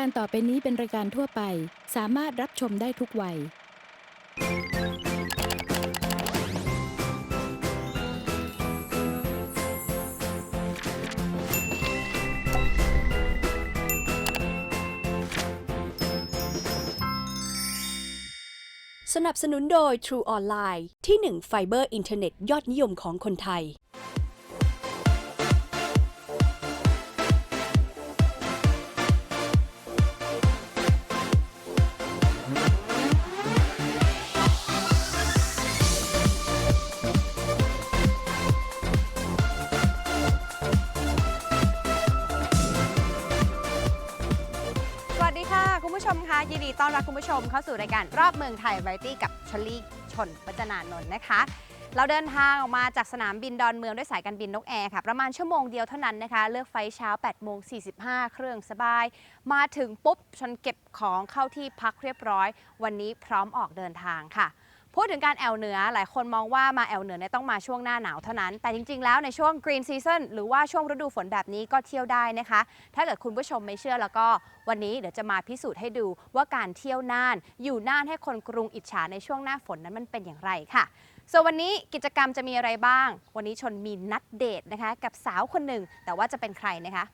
การต่อไปนี้เป็นรายการทั่วไป สามารถรับชมได้ทุกวัย สนับสนุนโดย True Online ที่ 1 ไฟเบอร์อินเทอร์เน็ตยอดนิยมของคนไทย ดีต้อนรับคุณผู้ชมเข้าสู่รายการรอบเมืองไทยไวตี้กับชลีชนวัจนานนท์นะคะ เราเดินทางออกมาจากสนามบินดอนเมืองด้วยสายการบินนกแอร์ค่ะ ประมาณชั่วโมงเดียวเท่านั้นนะคะ เลือกไฟเช้า8โมง45 เครื่องสบาย มาถึงปุ๊บชนเก็บของเข้าที่พักเรียบร้อย วันนี้พร้อมออกเดินทางค่ะ พูดถึงการแอวเหนือหลายคนมองว่ามาแอวเหนือเนี่ยต้องมาช่วงหน้าหนาวเท่านั้น แต่จริง ๆ แล้วในช่วง Green Season หรือว่าช่วงฤดูฝนแบบนี้ก็เที่ยวได้นะคะ ถ้าเกิดคุณผู้ชมไม่เชื่อแล้วก็วันนี้เดี๋ยวจะมาพิสูจน์ให้ดูว่าการเที่ยวน่าน อยู่น่านให้คนกรุงอิจฉาในช่วงหน้าฝนนั้นมันเป็นอย่างไรค่ะส่วนวันนี้กิจกรรมจะมีอะไรบ้าง วันนี้ชนมีนัดเดทนะคะ กับสาวคนหนึ่ง แต่ว่าจะเป็นใครนะคะ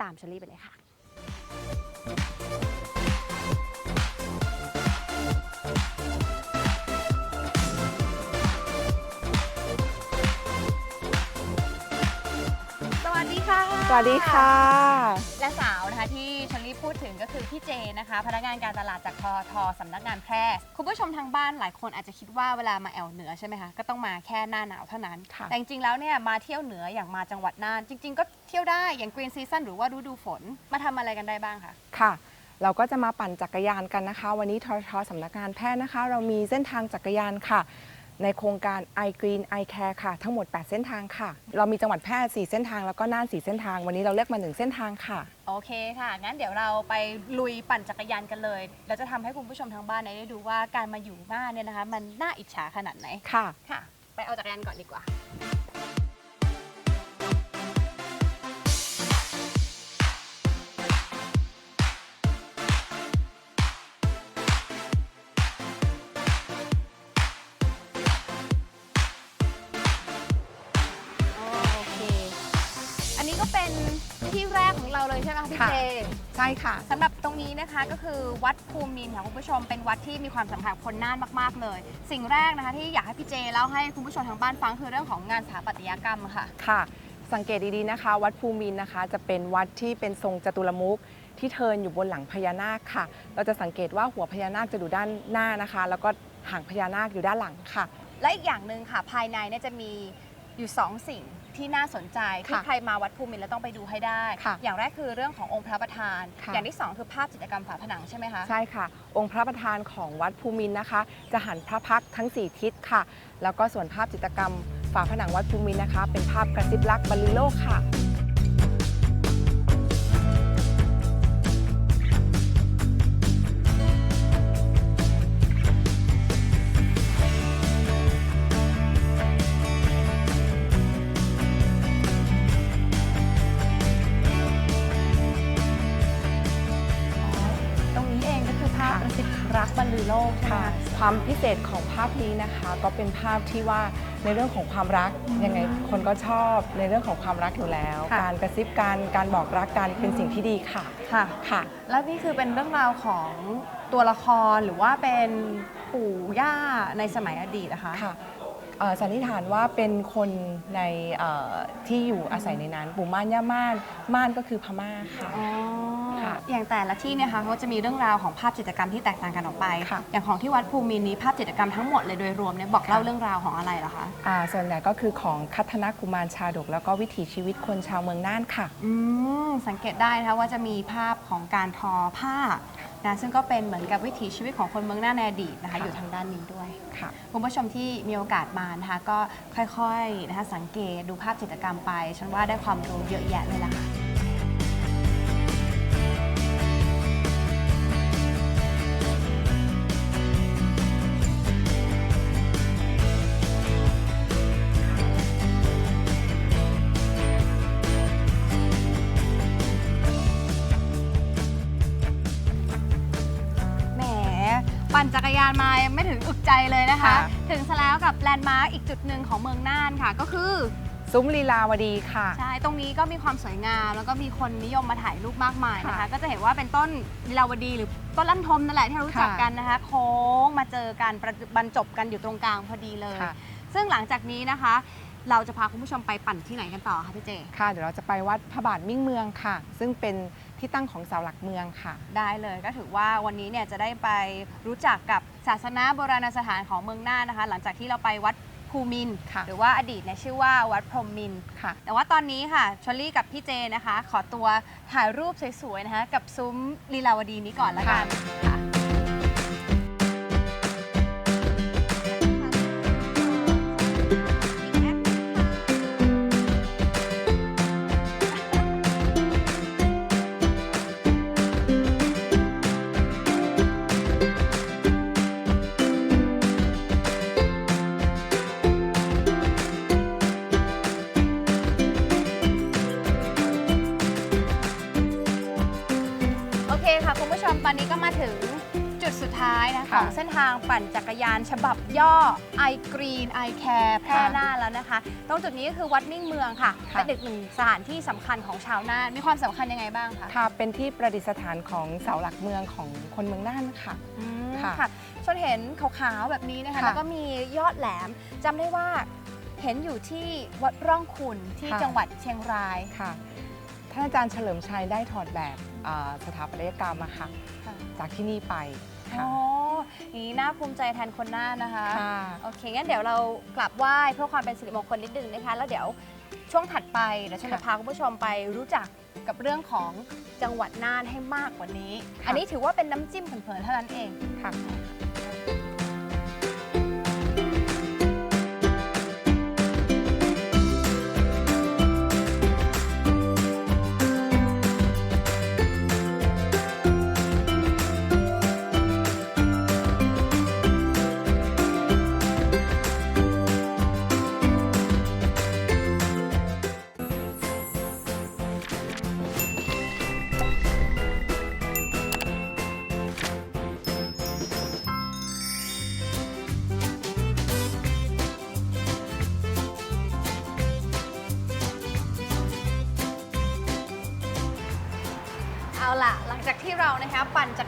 ตามชลลี่ไปเลยค่ะ ค่ะ สวัสดีค่ะ และสาวนะคะที่ชลลี่พูดถึงก็คือพี่เจนะคะ พนักงานการตลาดจากทอทอสำนักงานแพร่คุณผู้ชมทางบ้านหลายคนอาจจะคิดว่าเวลามาแอวเหนือใช่ไหมคะก็ต้องมาแค่หน้าหนาวเท่านั้น ค่ะ แต่จริงๆแล้วเนี่ยมาเที่ยวเหนืออย่างมาจังหวัดน่านจริง ๆ ก็เที่ยวได้อย่าง Green Season หรือว่าฤดูฝนมาทำอะไรกันได้บ้างคะ ค่ะ เราก็จะมาปั่นจักรยานกันนะคะ วันนี้ททสำนักงานแพทย์นะคะ เรามีเส้นทางจักรยานค่ะ ในโครงการ i Green i Care ค่ะ ทั้งหมด 8 เส้นทางค่ะ เรามีจังหวัดแพร่4เส้นทางแล้วก็น่าน4เส้นทาง วันนี้เราเลือกมา 1 เส้นทางค่ะ โอเคค่ะ งั้นเดี๋ยวเราไปลุยปั่นจักรยานกันเลย เราจะทำให้คุณผู้ชมทางบ้านได้ดูว่าการมาอยู่น่านเนี่ยนะคะ มันน่าอิจฉาขนาดไหน ค่ะ ค่ะ ไปเอาจักรยานก่อนดีกว่า พี่ค่ะ เจใช่ค่ะ สำหรับตรงนี้นะคะก็คือวัดภูมินทร์ค่ะคุณผู้ชมเป็นวัดที่มีความสำคัญกับคนน่านมากๆเลย สิ่งแรกนะคะที่อยากให้พี่เจเล่าให้คุณผู้ชมทางบ้านฟังคือเรื่องของงานสถาปัตยกรรมค่ะ ค่ะ สังเกตดีๆนะคะ วัดภูมินทร์นะคะ จะเป็นวัดที่เป็นทรงจตุรมุขที่เทินอยู่บนหลังพญานาคค่ะ เราจะสังเกตว่าหัวพญานาคจะอยู่ด้านหน้านะคะ แล้วก็หางพญานาคอยู่ด้านหลังค่ะ และอีกอย่างหนึ่งค่ะภายในเนี่ยจะมีอยู่สองสิ่ง ที่น่าสนใจที่ค่ะใครมาวัดภูมินทร์แล้วต้องไปดูให้ได้ ค่ะอย่างแรกคือเรื่องขององค์พระประธาน ค่ะ อย่างที่สองคือภาพจิตรกรรมฝาผนังใช่ไหมคะ ใช่ค่ะ องค์พระประธานของวัดภูมินทร์นะคะ จะหันพระพักตร์ทั้ง 4 ทิศค่ะ แล้วก็ส่วนภาพจิตรกรรมฝาผนังวัดภูมินทร์นะคะ เป็นภาพกระซิบรักบรรลือโลกค่ะ ค่ะคะความพิเศษของภาพนี้นะคะ ก็เป็นภาพที่ว่าในเรื่องของความรักยังไงคนก็ชอบในเรื่องของความรักอยู่แล้ว ค่ะ การกระซิบการการบอกรักกันเป็นสิ่งที่ดีค่ะค่ะ ค่ะ แล้วนี่คือเป็นเรื่องราวของตัวละครหรือว่าเป็นปู่ย่าในสมัยอดีตนะคะ ค่ะเอ่อ สันนิษฐานว่าเป็นคนในเอ่อที่อยู่อาศัยในนั้นปู่ม่านย่าม่านม่านก็คือพม่าค่ะอ๋อค่ะ อย่างแต่ละที่เนี่ยค่ะเขาจะมีเรื่องราวของภาพจิตรกรรมที่แตกต่างกันออกไป ค่ะ อย่างของที่วัดภูมินทร์นี้ภาพจิตรกรรมทั้งหมดเลยโดยรวมเนี่ยบอกเล่าเรื่องราวของอะไรเหรอคะอ่าส่วนใหญ่ก็คือของคัทธนกุมารชาดก แล้วก็วิถีชีวิตคนชาวเมืองน่านค่ะ อืมสังเกตได้นะคะว่าจะมีภาพของการทอผ้า นะซึ่งก็เป็นเหมือนกับวิถีชีวิตของคนเมืองน่านในอดีตนะคะค่ะอยู่ทางด้านนี้ด้วย ค่ะ คุณผู้ชมที่มีโอกาสมานะคะก็ค่อยๆนะคะสังเกตดูภาพจิตรกรรมไป ฉันว่าได้ความรู้เยอะแยะเลยล่ะค่ะ ปั่นจักรยานมายังไม่ถึงอึกใจเลยนะคะ ค่ะ ถึงซะแล้วกับแลนด์มาร์กอีกจุดหนึ่งของเมืองน่านค่ะ ก็คือซุ้มลีลาวดีค่ะ ใช่ตรงนี้ก็มีความสวยงาม แล้วก็มีคนนิยมมาถ่ายรูปมากมายนะคะ ค่ะก็จะเห็นว่าเป็นต้นลีลาวดีหรือต้นลั่นทมนั่นแหละที่เรารู้จักค่ะ กันนะคะ โค้งมาเจอกันประบรรจบกันอยู่ตรงกลางพอดีเลย ค่ะ ซึ่งหลังจากนี้นะคะ เราจะพาคุณผู้ชมไปปั่นที่ไหนกันต่อคะพี่เจ ค่ะ เดี๋ยวเราจะไปวัดพระบาทมิ่งเมืองค่ะ ซึ่งเป็น ที่ตั้งของเสาหลักเมืองค่ะ ได้เลยก็ถือว่าวันนี้เนี่ยจะได้ไปรู้จักกับศาสนาโบราณสถานของเมืองน่านนะคะ หลังจากที่เราไปวัดภูมินทร์ค่ะหรือว่าอดีตเนี่ยชื่อว่าวัดพรหมมินทร์ค่ะ แต่ว่าตอนนี้ค่ะชลลี่กับพี่เจนะคะ ขอตัวถ่ายรูปสวยๆนะคะ กับซุ้มลีลาวดีนี้ก่อนละกันค่ะ เส้นทางปั่นจักรยาน ฉบับย่อ i Green i Care แพร่ค่ะน่านแล้วนะคะ ตรงจุดนี้ก็คือวัดมิ่งเมืองค่ะ ค่ะ เป็นอีกหนึ่งสถานที่สำคัญของชาวน่าน มีความสำคัญยังไงบ้างคะค่ะเป็นที่ประดิษฐานของเสาหลักเมืองของคนเมืองน่านค่ะ อืมค่ะค่ะชนเห็นขาวๆแบบนี้นะคะ ค่ะแล้วก็มียอดแหลมจำได้ว่าเห็นอยู่ที่วัดร่องขุนที่ค่ะ จังหวัดเชียงราย ค่ะ ท่านอาจารย์เฉลิมชัยได้ถอดแบบอ่าสถาปัตยกรรมอะค่ะ ค่ะ จากที่นี่ไปอ๋ค่ะออย่าง นี้น่าภูมิใจแทนคนน่านนะคะ ค่ะ โอเค งั้นเดี๋ยวเรากลับไหว้เพื่อความเป็นสิริมงคลนิดนึงนะคะ แล้วเดี๋ยวช่วงถัดไปเดี๋ยวฉันจะค่ะพาคุณผู้ชมไปรู้จักกับเรื่องของจังหวัดน่านให้มากกว่านี้ค่ะอันนี้ถือว่าเป็นน้ำจิ้มเผินๆเท่านั้นเอง ค่ะ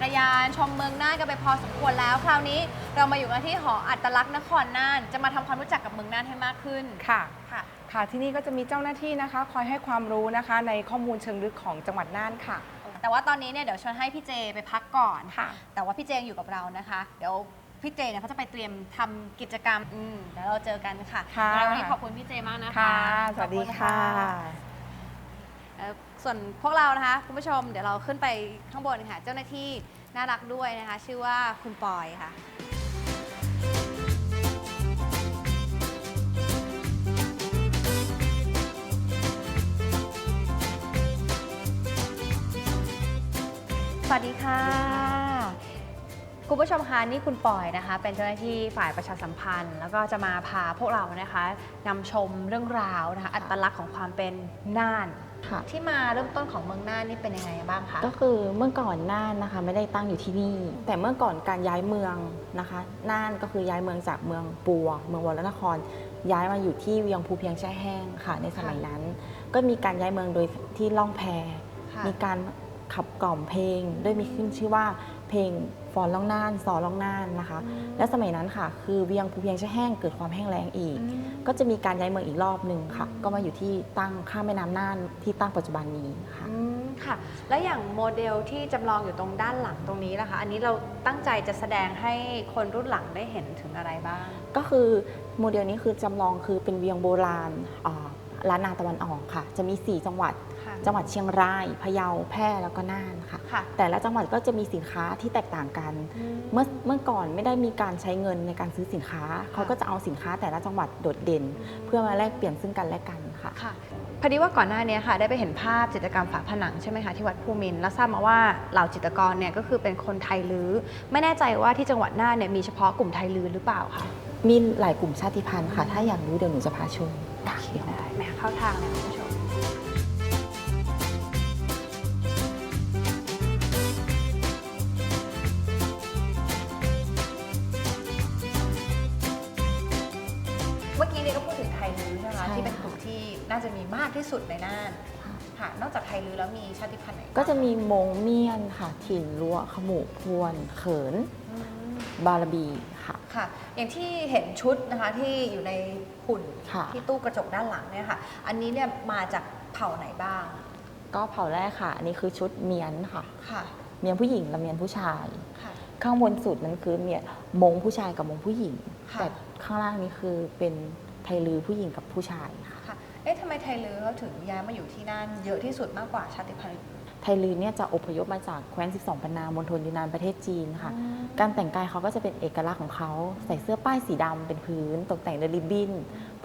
รยาน ชมเมืองน่านกันไปพอสมควรแล้ว คราวนี้เรามาอยู่กันที่หออัตลักษณ์นครน่าน จะมาทำความรู้จักกับเมืองน่านให้มากขึ้นค่ะ ค่ะ ค่ะที่นี่ก็จะมีเจ้าหน้าที่นะคะ คอยให้ความรู้นะคะ ในข้อมูลเชิงลึกของจังหวัดน่านค่ะ แต่ว่าตอนนี้เนี่ยเดี๋ยวชวนให้พี่เจไปพักก่อน ค่ะ แต่ว่าพี่เจยังอยู่กับเรานะคะ เดี๋ยวพี่เจเนี่ยเขาจะไปเตรียมทำกิจกรรมอืมเดี๋ยวเราเจอกันค่ะค่ะยังไงวันนี้ขอบคุณพี่เจมากนะคะค่ะ สวัสดีขอบณ ค่ะ เอ่อส่วนพวกเรานะคะ คุณผู้ชมเดี๋ยวเราขึ้นไปข้างบนค่ะ เจ้าหน้าที่ น่ารักด้วยนะคะ ชื่อว่าคุณปอยค่ะ สวัสดีค่ะ คุณผู้ชมคะนี่คุณปอยนะคะ เป็นเจ้าหน้าที่ฝ่ายประชาสัมพันธ์ แล้วก็จะมาพาพวกเรานะคะนำชมเรื่องราวนะคะ อัตลักษณ์ของความเป็นน่าน ค่ะ ที่มาเริ่มต้นของเมืองน่านนี่เป็นยังไงบ้างคะ ก็คือเมื่อก่อนน่านนะคะไม่ได้ตั้งอยู่ที่นี่ แต่เมื่อก่อนการย้ายเมืองนะคะน่านก็คือย้ายเมืองจากเมืองปัว เมืองวรนคร ย้ายมาอยู่ที่เวียงภูเพียงแช่แห้งค่ะ ในสมัยนั้น ก็มีการย้ายเมืองโดยที่ล่องแพ ค่ะ มีการขับกล่อมเพลง ด้วยมีขึ้นชื่อว่า เพลงฟอนล่องน่านสอล่องน่านนะคะ และสมัยนั้นค่ะ คือเวียงภูเพียงแช่แห้งเกิดความแห้งแล้งอีก ก็จะมีการย้ายเมืองอีกรอบหนึ่งค่ะ ก็มาอยู่ที่ตั้งข้ามแม่น้ำน่านที่ตั้งปัจจุบันนี้ค่ะอืมค่ะ แล้วอย่างโมเดลที่จำลองอยู่ตรงด้านหลังตรงนี้ล่ะคะ อันนี้เราตั้งใจจะแสดงให้คนรุ่นหลังได้เห็นถึงอะไรบ้าง ก็คือโมเดลนี้คือจำลองคือเป็นเวียงโบราณอ่าล้านนาตะวันออกค่ะ จะมี 4 จังหวัดค่ะ จังหวัดเชียงรายพะเยาแพร่แล้วก็น่านค่ะค่ะ แต่ละจังหวัดก็จะมีสินค้าที่แตกต่างกัน เมื่อเมื่อก่อนไม่ได้มีการใช้เงินในการซื้อสินค้า เขาก็จะเอาสินค้าแต่ละจังหวัดโดดเด่น เพื่อมาแลกเปลี่ยนซึ่งกันและกันค่ะ ค่ะพอดีว่าก่อนหน้านี้ค่ะได้ไปเห็นภาพจิตรกรรมฝาผนังใช่ไหมคะที่วัดภูมินทร์แล้วทราบมาว่าเหล่าจิตรกรเนี่ยก็คือเป็นคนไทยลื้อไม่แน่ใจว่าที่จังหวัดน่านเนี่ยมีเฉพาะกลุ่มไทยลื้อหรือเปล่าคะมีหลายกลุ่มชาติพันธุ์ค่ะ ถ้าอยากรู้เดี๋ยวหนูจะพาชมโอเคได้แหมเข้าทางเลยคุณผู้ชม ที่สุดในน่านค่ะนอกจากไทยลือแล้วมีชาติพันธุ์ไหนบ้างก็จะมีมงเมียนค่ะ ถิ่นรั้วขมูพวนเขิน อืมบาลบีค่ะ ค่ะ อย่างที่เห็นชุดนะคะที่อยู่ในหุ่นค่ะ ที่ตู้กระจกด้านหลังเนี่ยค่ะ อันนี้เนี่ยมาจากเผ่าไหนบ้างก็เผ่าแรกค่ะ อันนี้คือชุดเมียนค่ะ ค่ะเมียนผู้หญิงและเมียนผู้ชาย ค่ะ ข้างบนสุดนั้นคือเมียนมงผู้ชายกับมงผู้หญิง ค่ะ แต่ข้างล่างนี้คือเป็นไทยลือผู้หญิงกับผู้ชายค่ะค่ะ เอ๊ะทำไมไทยลือเขาถึงย้ายมาอยู่ที่น่านเยอะที่สุดมากกว่าชาติพันธุ์อื่นไทยลือเนี่ยจะอพยพมาจากแคว้น 12 ปันนามณฑลยูนานประเทศจีนค่ะอืมการแต่งกายเขาก็จะเป็นเอกลักษณ์ของเขา ใส่เสื้อป้ายสีดำเป็นพื้น ตกแต่งด้วยริบบิ้น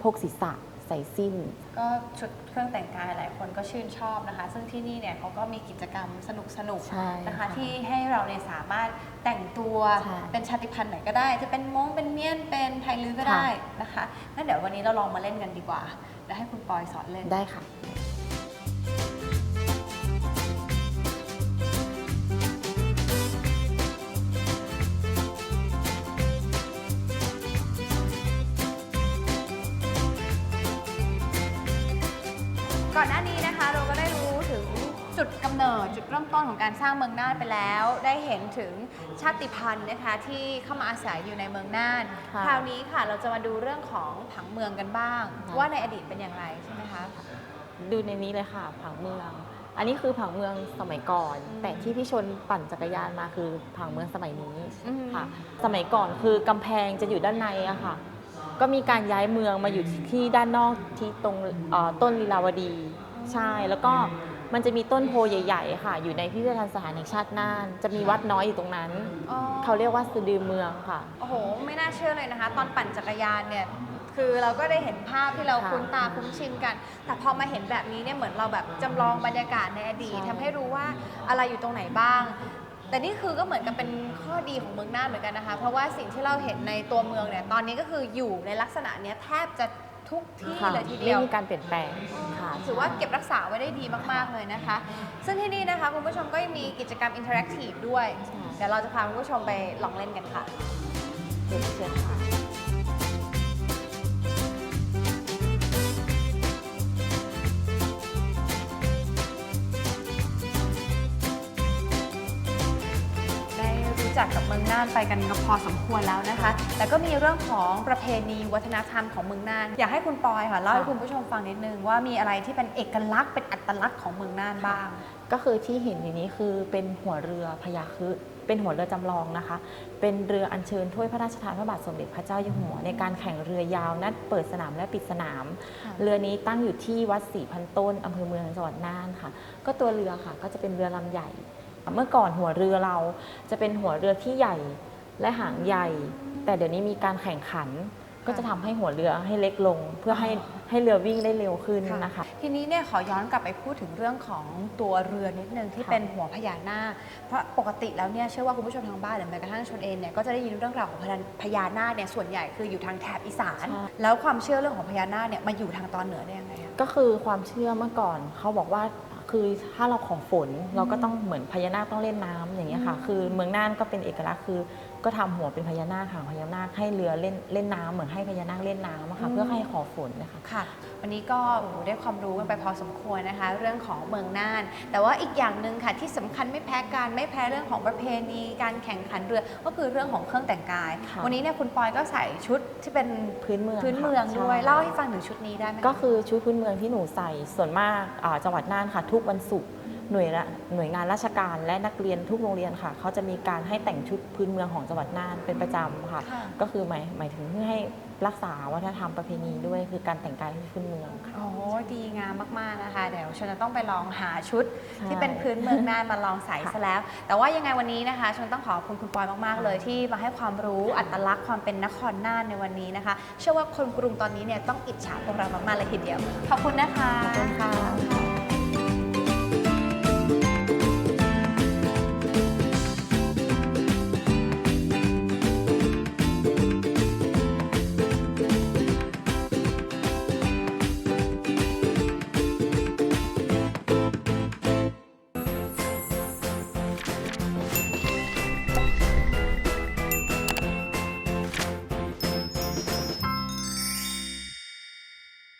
พกศีรษะ ใส่สิ้น ก็ชุดเครื่องแต่งกายหลายคนก็ชื่นชอบนะคะ ซึ่งที่นี่เนี่ยเขาก็มีกิจกรรมสนุกสนุกๆใช่นะคะค่ะที่ให้เราเนี่ยสามารถแต่งตัวใช่เป็นชาติพันธุ์ไหนก็ได้ จะเป็นม้งเป็นเมียนเป็นไทยลื้อก็ค่ะ ได้นะคะงั้นเดี๋ยววันนี้เราลองมาเล่นกันดีกว่าแล้วให้คุณปอยสอนเล่น ได้ค่ะ การสร้างเมืองน่านไปแล้ว ได้เห็นถึงชาติพันธุ์นะคะที่เข้ามาอาศัยอยู่ในเมืองน่านค่ะ คราวนี้ค่ะเราจะมาดูเรื่องของผังเมืองกันบ้างค่ะว่าในอดีตเป็นอย่างไรใช่ไหมคะ ดูในนี้เลยค่ะผังเมือง อันนี้คือผังเมืองสมัยก่อน อืม แต่ที่พี่ชนปั่นจักรยานมาคือผังเมืองสมัยนี้อืม ค่ะ สมัยก่อนคือกำแพงจะอยู่ด้านในอะค่ะ ก็มีการย้ายเมืองมาอยู่ที่ด้านนอกที่ตรงเอ่อต้นลีลาวดี ใช่แล้วก็ มันจะมีต้นโพใหญ่ ๆ ค่ะ อยู่ในพิพิธภัณฑ์สถานแห่งชาติน่าน จะมีวัดน้อยอยู่ตรงนั้น อ๋อเขาเรียกว่าสะดือเมืองค่ะ โอ้โห ไม่น่าเชื่อเลยนะคะ ตอนปั่นจักรยานเนี่ย คือเราก็ได้เห็นภาพที่เราค่ะคุ้นตาคุ้นชินกัน แต่พอมาเห็นแบบนี้เนี่ยเหมือนเราแบบจำลองบรรยากาศในอดีตใช่ ทำให้รู้ว่าอะไรอยู่ตรงไหนบ้าง แต่นี่คือก็เหมือนกับเป็นข้อดีของเมืองน่านเหมือนกันนะคะ เพราะว่าสิ่งที่เราเห็นในตัวเมืองเนี่ยตอนนี้ก็คืออยู่ในลักษณะเนี้ยแทบจะ ทุกที่ค่ะเลยทีเดียวไม่มีการเปลี่ยนแปลงค่ะ ถือว่าเก็บรักษาไว้ได้ดีมาก ๆ เลยนะคะ ซึ่งที่นี่นะคะ คุณผู้ชมก็ยังมีกิจกรรมอินเทอร์แอคทีฟด้วย ใช่ เดี๋ยวเราจะพาคุณผู้ชมไปลองเล่นกันค่ะ เชิญเชิญค่ะ รู้จักกับเมืองน่านไปกันก็พอสมควรแล้วนะคะ แต่ก็มีเรื่องของประเพณีวัฒนธรรมของเมืองน่าน อยากให้คุณปอยค่ะเล่าให้ค่ะคุณผู้ชมฟังนิดนึงว่ามีอะไรที่เป็นเอกลักษณ์เป็นอัตลักษณ์ของเมืองน่านบ้าง ก็คือที่เห็นอยู่นี้คือเป็นหัวเรือพญาครุฑเป็นหัวเรือจำลองนะคะ เป็นเรืออัญเชิญถ้วยพระราชทานพระบาทสมเด็จพระเจ้าอยู่หัว ในการแข่งเรือยาวนัดเปิดสนามและปิดสนามค่ะเรือนี้ตั้งอยู่ที่วัดศรีพันต้นอำเภอเมืองจังหวัดน่านค่ะ ก็ตัวเรือค่ะก็จะเป็นเรือลำใหญ่ เมื่อก่อนหัวเรือเราจะเป็นหัวเรือที่ใหญ่และหางใหญ่ แต่เดี๋ยวนี้มีการแข่งขันก็จะทำให้หัวเรือให้เล็กลง เพื่อให้ให้เรือวิ่งได้เร็วขึ้นนะคะ ทีนี้เนี่ยขอย้อนกลับไปพูดถึงเรื่องของตัวเรือนิดนึงที่ค่ะเป็นหัวพญานาคเพราะปกติแล้วเนี่ยเชื่อว่าคุณผู้ชมทางบ้านหรือแม้กระทั่งชนเองเนี่ยก็จะได้ยินเรื่องราวของพญานาคเนี่ยส่วนใหญ่คืออยู่ทางแถบอีสานใช่แล้วความเชื่อเรื่องของพญานาคเนี่ยมาอยู่ทางตอนเหนือได้ยังไงคะก็คือความเชื่อเมื่อก่อนเขาบอกว่า คือถ้าเราขอฝนเราก็ต้องเหมือนพญานาคต้องเล่นน้ำอย่างเงี้ยค่ะอืมคือเมืองน่านก็เป็นเอกลักษณ์คือ ก็ทำหัวเป็นพญานาคหางพญานาคให้เรือเล่นเล่นน้ำเหมือนให้พญานาคเล่นน้ำอะค่ะเพื่อให้ขอฝนนะคะ ค่ะ วันนี้ก็โอ้โหได้ความรู้กันไปพอสมควรนะคะ เรื่องของเมืองน่าน แต่ว่าอีกอย่างหนึ่งค่ะที่สำคัญไม่แพ้กันไม่แพ้เรื่องของประเพณีการแข่งขันเรือก็คือเรื่องของเครื่องแต่งกาย ค่ะ วันนี้เนี่ยคุณปอยก็ใส่ชุดที่เป็นพื้นเมืองพื้นค่ะเมืองด้วย ใช่เล่าให้ฟังถึงชุดนี้ได้ไหมะก็คือชุดพื้นเมืองที่หนูใส่ส่วนมากอ่าจังหวัดน่านค่ะ ทุกวันศุกร์ หน่วยละหน่วยงานราชการและนักเรียนทุกโรงเรียนค่ะเขาจะมีการให้แต่งชุดพื้นเมืองของจังหวัดน่านเป็นประจำค่ะ ค่ะ ก็คือหมายหมายถึงเพื่อให้รักษาวัฒนธรรมประเพณีด้วย คือการแต่งกายที่พื้นเมืองค่ะ โอ้ดีงามมาก ๆ นะคะ เดี๋ยวชนจะต้องไปลองหาชุดใช่ที่เป็นพื้นเมืองน่านมาลองใส่ค่ะซะแล้ว แต่ว่ายังไงวันนี้นะคะชนต้องขอบคุณคุณปอยมาก ๆ เลยที่มาให้ความรู้อัตลักษณ์ความเป็นนครน่านในวันนี้นะคะ เชื่อว่าคนกรุงตอนนี้เนี่ยต้องอิจฉาพวกเรามาก ๆ เลยทีเดียว ขอบคุณนะคะ ขอบคุณค่ะ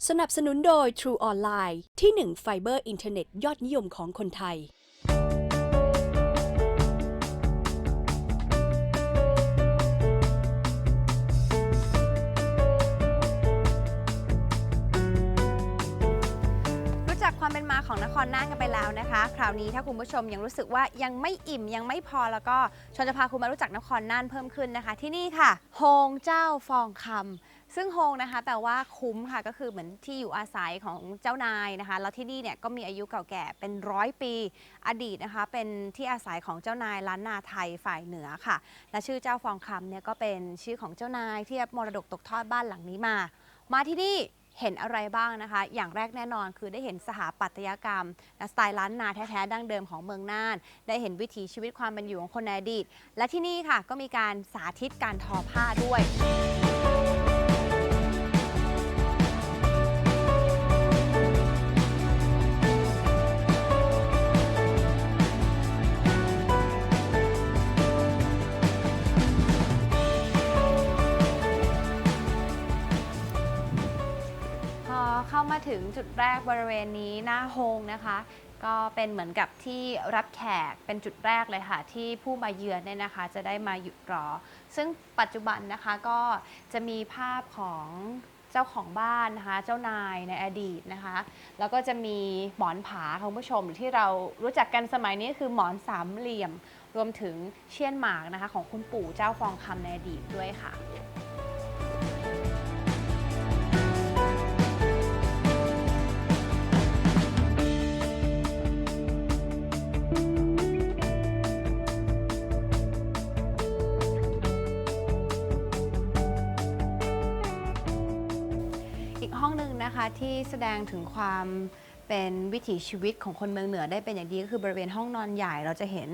สสนับสนุนโดย True Online ที่หนึ่งไฟเบอร์อินเทอร์เน็ตยอดนิยมของคนไทย รู้จักความเป็นมาของนครน่านกันไปแล้วนะคะ คราวนี้ถ้าคุณผู้ชมยังรู้สึกว่ายังไม่อิ่มยังไม่พอแล้วก็ชนจะพาคุณมารู้จักนครน่านเพิ่มขึ้นนะคะ ที่นี่ค่ะโฮงเจ้าฟองคำ ซึ่งโฮงนะคะแปลว่าคุ้มค่ะก็คือเหมือนที่อยู่อาศัยของเจ้านายนะคะ แล้วที่นี่เนี่ยก็มีอายุเก่าแก่เป็นร้อยปีอดีตนะคะ เป็นที่อาศัยของเจ้านายล้านนาไทยฝ่ายเหนือค่ะ และชื่อเจ้าฟองคำเนี่ยก็เป็นชื่อของเจ้านายที่มรดกตกทอดบ้านหลังนี้มา มาที่นี่เห็นอะไรบ้างนะคะ อย่างแรกแน่นอนคือได้เห็นสถาปัตยกรรมและสไตล์ล้านนาแท้ๆดั้งเดิมของเมืองน่าน ได้เห็นวิถีชีวิตความเป็นอยู่ของคนในอดีต และที่นี่ค่ะก็มีการสาธิตการทอผ้าด้วย เข้ามาถึงจุดแรกบริเวณนี้หน้าโฮงนะคะ ก็เป็นเหมือนกับที่รับแขกเป็นจุดแรกเลยค่ะ ที่ผู้มาเยือนเนี่ยนะคะ จะได้มาหยุดรอ ซึ่งปัจจุบันนะคะก็จะมีภาพของเจ้าของบ้านนะคะ เจ้านายในอดีตนะคะ แล้วก็จะมีหมอนผาคุณผู้ชมที่เรารู้จักกันสมัยนี้คือหมอนสามเหลี่ยม รวมถึงเชียนหมากนะคะ ของคุณปู่เจ้าฟองคำในอดีตด้วยค่ะ อีกห้องหนึ่งนะคะที่แสดงถึงความเป็นวิถีชีวิตของคนเมืองเหนือได้เป็นอย่างดีก็คือบริเวณห้องนอนใหญ่เราจะเห็น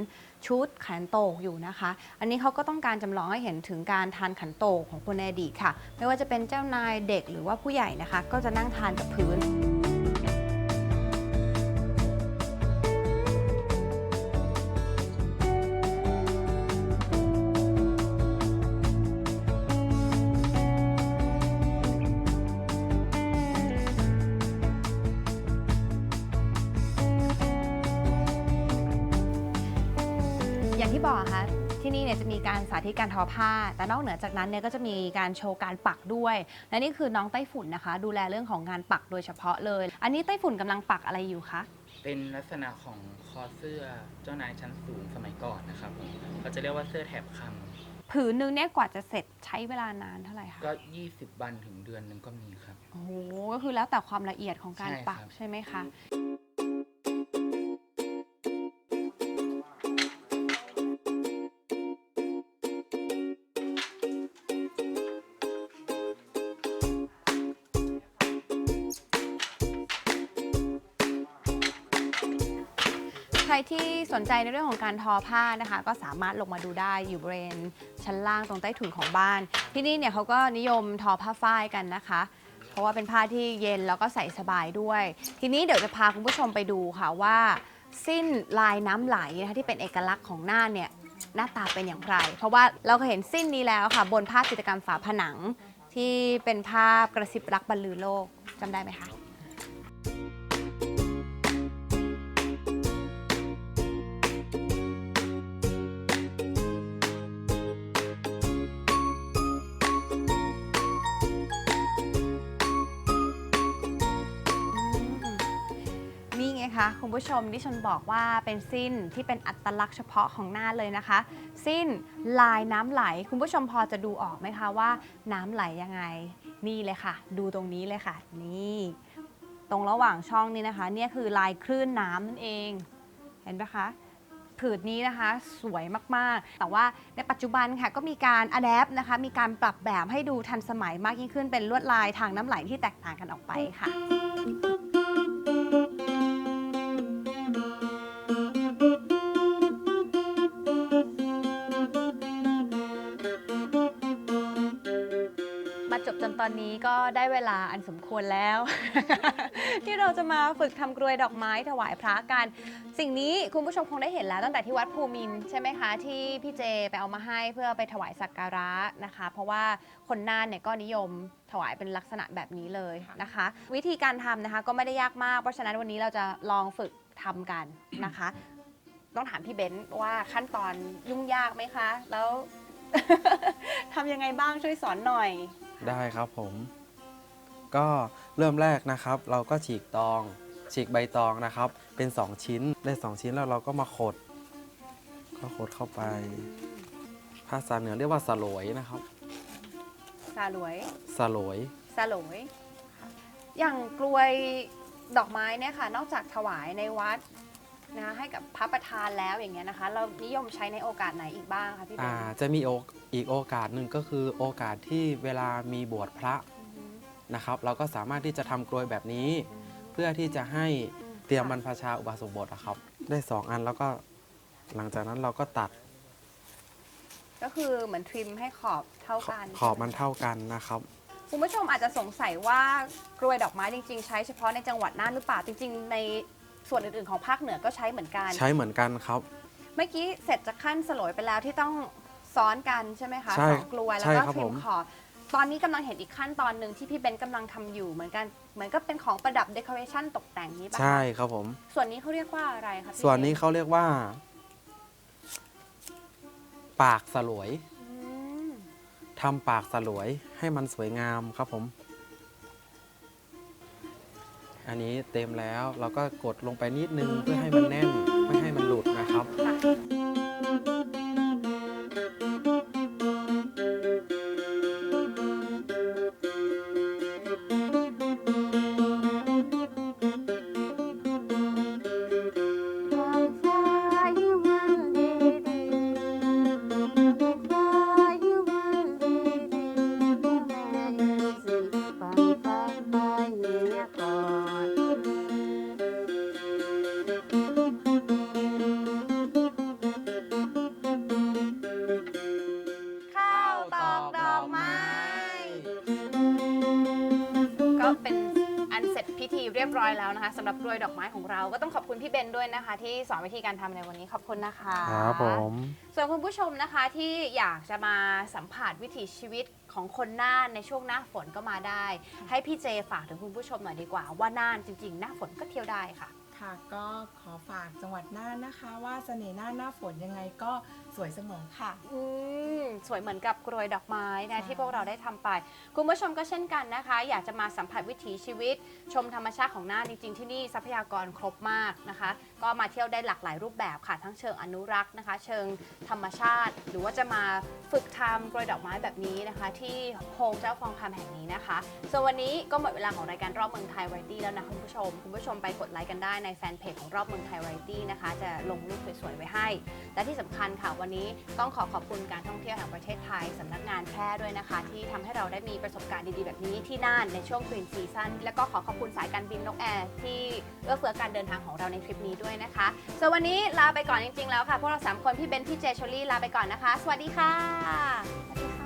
ชุดขันโตกอยู่นะคะ อันนี้เขาก็ต้องการจำลองให้เห็นถึงการทานขันโตกของคนในอดีตค่ะ ไม่ว่าจะเป็นเจ้านายเด็กหรือว่าผู้ใหญ่นะคะ ก็จะนั่งทานกับพื้น การสาธิตการทอผ้า แต่นอกเหนือจากนั้นเนี่ยก็จะมีการโชว์การปักด้วย และนี่คือน้องไต้ฝุ่นนะคะ ดูแลเรื่องของงานปักโดยเฉพาะเลย อันนี้ไต้ฝุ่นกำลังปักอะไรอยู่คะ เป็นลักษณะของคอเสื้อเจ้านายชั้นสูงสมัยก่อนนะครับผมเขาจะเรียกว่าเสื้อแถบคผืนหนึงเนี่ยกว่าจะเสร็จใช้เวลานานเท่าไหร่คะำก็ 20 วันถึงเดือนหนึงก็มีครับ โอ้โห ก็คือแล้วแต่ความละเอียดของการใช่ปักครับ ใช่ไหมคะ ที่สนใจในเรื่องของการทอผ้านะคะ ก็สามารถลงมาดูได้อยู่บริเวณชั้นล่างตรงใต้ถุนของบ้าน ที่นี่เนี่ยเขาก็นิยมทอผ้าฝ้ายกันนะคะ เพราะว่าเป็นผ้าที่เย็นแล้วก็ใส่สบายด้วย ทีนี้เดี๋ยวจะพาคุณผู้ชมไปดูค่ะว่า สิ้นลายน้ำไหลนะคะที่เป็นเอกลักษณ์ของหน้าเนี่ยหน้าตาเป็นอย่างไร เพราะว่าเราเคยเห็นสิ้นนี้แล้วค่ะ บนภาพจิตรกรรมฝาผนัง ที่เป็นภาพกระซิบรักบรรลือโลกจำได้ไหมคะ คุณผู้ชมที่ฉันบอกว่าเป็นสิ้นที่เป็นอัตลักษณ์เฉพาะของหน้าเลยนะคะ สิ้นลายน้ำไหล คุณผู้ชมพอจะดูออกไหมคะว่า น้ำไหลยังไง นี่เลยค่ะ ดูตรงนี้เลยค่ะ นี่ ตรงระหว่างช่องนี้นะคะ เนี่ยคือลายคลื่นน้ำนั่นเอง เห็นไหมคะผืนนี้นะคะสวยมากๆ แต่ว่าในปัจจุบันค่ะก็มีการอัดแอปนะคะ มีการปรับแบบให้ดูทันสมัยมากยิ่งขึ้นเป็นลวดลายทางน้ำไหลที่แตกต่างกันออกไปค่ะ อนนี้ก็ได้เวลาอันสมควรแล้ว ที่เราจะมาฝึกทำกรวยดอกไม้ถวายพระกัน สิ่งนี้คุณผู้ชมคงได้เห็นแล้วตั้งแต่ที่วัดภูมินทร์ใช่ไหมคะ ที่พี่เจไปเอามาให้เพื่อไปถวายสักการะนะคะ เพราะว่าคนน่านเนี่ยก็นิยมถวายเป็นลักษณะแบบนี้เลยนะคะ วิธีการทำนะคะก็ไม่ได้ยากมาก เพราะฉะนั้นวันนี้เราจะลองฝึกทำกันนะคะ ต้องถามพี่เบนซ์ว่าขั้นตอนยุ่งยากไหมคะ แล้วทำยังไงบ้างช่วยสอนหน่อย ได้ครับผม ก็เริ่มแรกนะครับ เราก็ฉีกตอง ฉีกใบตองนะครับ เป็น 2 ชิ้นได้2ชิ้นแล้วเราก็มาขดก็ขดเข้าไป ภาษาเหนือเรียกว่าสลวยนะครับซาหลวยสลวยซาหลวย อย่างกลวยดอกไม้เนี่ยค่ะ นอกจากถวายในวัด นะคะให้กับพระประธานแล้วอย่างเงี้ยนะคะ เรานิยมใช้ในโอกาสไหนอีกบ้างคะพี่เบอ่านจะมีโอกอีกโอกาสหนึ่งก็คือโอกาสที่เวลามีบวชพระนะครับ เราก็สามารถที่จะทำกลวยแบบนี้ เพื่อที่จะให้เตรียมบรรพชาอุบาสกบทอะครับ ได้2อันแล้วก็หลังจากนั้นเราก็ตัดก็คือเหมือนทริมให้ขอบเท่าขอกันขอบมันเท่ากันนะครับ คุณผู้ชมอาจจะสงสัยว่ากลวยดอกไม้จริง ๆ ใช้เฉพาะในจังหวัดน่านหรือเปล่าจริง ๆ ใน ส่วนอื่นๆของภาคเหนือก็ใช้เหมือนกัน ใช้เหมือนกันครับ เมื่อกี้เสร็จจากขั้นสลวยไปแล้วที่ต้องซ้อนกันใช่ไหมคะใช่สองกลวยแล้วใช่ก็ครับทริผมมขอบตอนนี้กำลังเห็นอีกขั้นตอนหนึ่งที่พี่เบนซ์กำลังทำอยู่เหมือนกันเหมือนก็เป็นของประดับเดคอเรชันตกแต่งนี้ป่ะคะใช่ครับผม ส่วนนี้เขาเรียกว่าอะไรคะพี่ส่วนนี้บซ์เขาเรียกว่า ปากสลวยอืมทำปากสลวยให้มันสวยงามครับผม อันนี้เต็มแล้วเราก็กดลงไปนิดนึงเพื่อให้มันแน่น อยแล้วนะคะสำหรับกลวยดอกไม้ของเราก็ต้องขอบคุณพี่เบนด้วยนะคะ ที่สอนวิธีการทำในวันนี้ขอบคุณนะคะ ครับผม ส่วนคุณผู้ชมนะคะที่อยากจะมาสัมผัสวิถีชีวิตของคนน่านในช่วงหน้าฝนก็มาได้ ให้พี่เจฝากถึงคุณผู้ชมหน่อยดีกว่า ว่าน่านจริง ๆ หน้าฝนก็เที่ยวได้ค่ะ ค่ะก็ขอฝากจังหวัดน่านนะคะ ว่าเสน่ห์น่านหน้าฝนยังไงก็ สวยเสมอ ค่ะอืมสวยเหมือนกับกรวยดอกไม้นะใช่ ที่พวกเราได้ทำไป คุณผู้ชมก็เช่นกันนะคะ อยากจะมาสัมผัสวิถีชีวิต ชมธรรมชาติของน่านจริงๆที่นี่ทรัพยากรครบมากนะคะ ก็มาเที่ยวได้หลากหลายรูปแบบค่ะ ทั้งเชิงอนุรักษ์นะคะ เชิงธรรมชาติ หรือว่าจะมาฝึกทำกรวยดอกไม้แบบนี้นะคะ ที่โฮมเจ้าฟองคำแห่งนี้นะคะส่วนวันนี้ก็หมดเวลาของรายการรอบเมืองไทยไรตี้แล้วนะคุณผู้ชม คุณผู้ชมไปกดไลค์กันได้ในแฟนเพจของรอบเมืองไทยไรตี้นะคะ จะลงรูปสวยๆไว้ให้ และที่สำคัญค่ะวันนี้ต้องขอขอบคุณการท่องเที่ยวแห่งประเทศไทยสำนักงานแพร่ด้วยนะคะ ที่ทำให้เราได้มีประสบการณ์ดีๆแบบนี้ที่น่านในช่วงกรีนซีซั่นแล้วก็ขอขอบคุณสายการบินนกแอร์ที่เอื้อเฟื้อการเดินทางของเราในทริปนี้ด้วยนะคะส่วนวันนี้ลาไปก่อนจริง ๆ แล้วค่ะ พวกเราสามคนพี่เบนซ์พี่เจชลลี่ลาไปก่อนนะคะ สวัสดีค่ะสวัสดีค่ะ